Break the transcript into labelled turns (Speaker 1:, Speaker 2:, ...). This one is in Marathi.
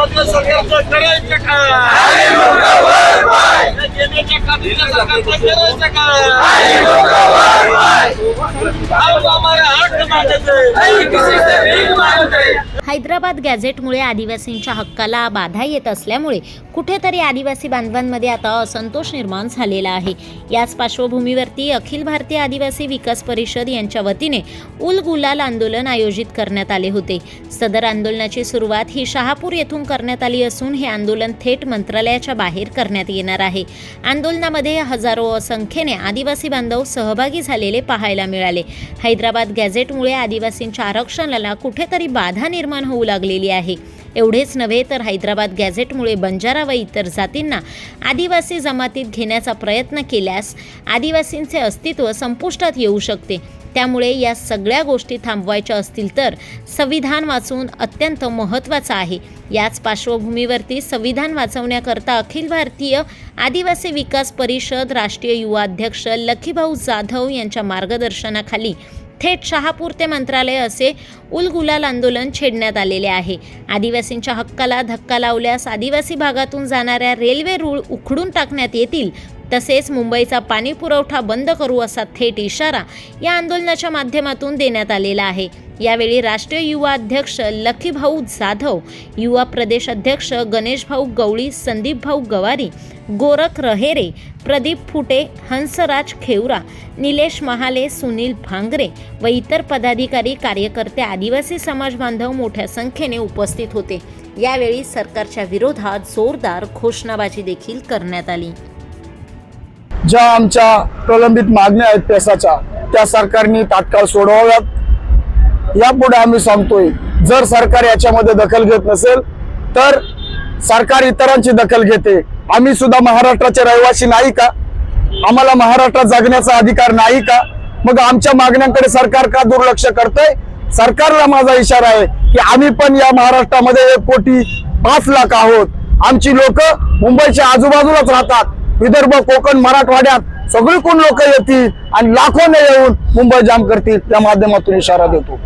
Speaker 1: सरकारचं करायचं काय सरकारचं करायचं काय
Speaker 2: हैदराबाद गॅझेटमुळे आदिवासींच्या हक्काला बाधा येत असल्यामुळे कुठेतरी आदिवासी बांधवांमध्ये आता असंतोष निर्माण झालेला आहे. याच पार्श्वभूमीवरती अखिल भारतीय आदिवासी विकास परिषद यांच्या वतीने उल गुलाल आंदोलन आयोजित करण्यात आले होते. सदर आंदोलनाची सुरुवात ही शहापूर येथून करण्यात आली असून हे आंदोलन थेट मंत्रालयाच्या बाहेर करण्यात येणार आहे. आंदोलनामध्ये हजारो संख्येने आदिवासी बांधव सहभागी झालेले पाहायला मिळाले. हैदराबाद गॅझेटमुळे आदिवासींच्या आरक्षणाला कुठेतरी बाधा निर्माण होऊ लागलेली आहे. एवढेच नव्हे तर हैदराबाद गॅझेटमुळे बंजारा व इतर जातींना आदिवासी जमातीत घेण्याचा प्रयत्न केल्यास आदिवासींचे अस्तित्व संपुष्टात येऊ शकते. त्यामुळे या सगळ्या गोष्टी थांबवायच्या असतील तर संविधान वाचून अत्यंत महत्त्वाचं आहे. याच पार्श्वभूमीवरती संविधान वाचवण्याकरता अखिल भारतीय आदिवासी विकास परिषद राष्ट्रीय युवा अध्यक्ष लखीभाऊ जाधव यांच्या मार्गदर्शनाखाली थेट शहापूर ते मंत्रालय असे उलगुलाल आंदोलन छेडण्यात आलेले आहे. आदिवासींच्या हक्काला धक्का लावल्यास आदिवासी भागातून जाणाऱ्या रेल्वे रूळ उखडून टाकण्यात येतील. तसेच मुंबईचा पाणी पुरवठा बंद करू असा थेट इशारा या आंदोलनाच्या माध्यमातून देण्यात आलेला आहे. यावेळी राष्ट्रीय युवा अध्यक्ष लखीभाऊ जाधव युवा प्रदेश अध्यक्ष गणेशभाऊ गवळी संदीपभाऊ गवारी गोरख रहेरे प्रदीप फुटे हंसराज खेवरा निलेश महाले सुनील भांगरे व इतर पदाधिकारी कार्यकर्ते आदिवासी समाज बांधव मोठ्या संख्येने उपस्थित होते. यावेळी सरकारच्या विरोधात जोरदार घोषणाबाजी देखील करण्यात आली.
Speaker 3: ज्या आमच्या प्रलंबित मागण्या आहेत पेसाच्या त्या सरकारने तात्काळ सोडवाव्यात. यापुढे आम्ही सांगतोय जर सरकार याच्यामध्ये दखल घेत नसेल तर सरकार इतरांची दखल घेते. आम्ही सुद्धा महाराष्ट्राचे रहिवासी नाही का? आम्हाला महाराष्ट्रात जगण्याचा अधिकार नाही का? मग आमच्या मागण्यांकडे सरकार का दुर्लक्ष करतंय? सरकारला माझा इशारा आहे की आम्ही पण या महाराष्ट्रामध्ये एक कोटी पाच लाख आहोत. आमची लोक मुंबईच्या आजूबाजूलाच राहतात. विदर्भ कोकण मराठवाड्यात सगळीकडून लोक येतील आणि लाखोने येऊन मुंबई जाम करतील त्या माध्यमातून इशारा देतो.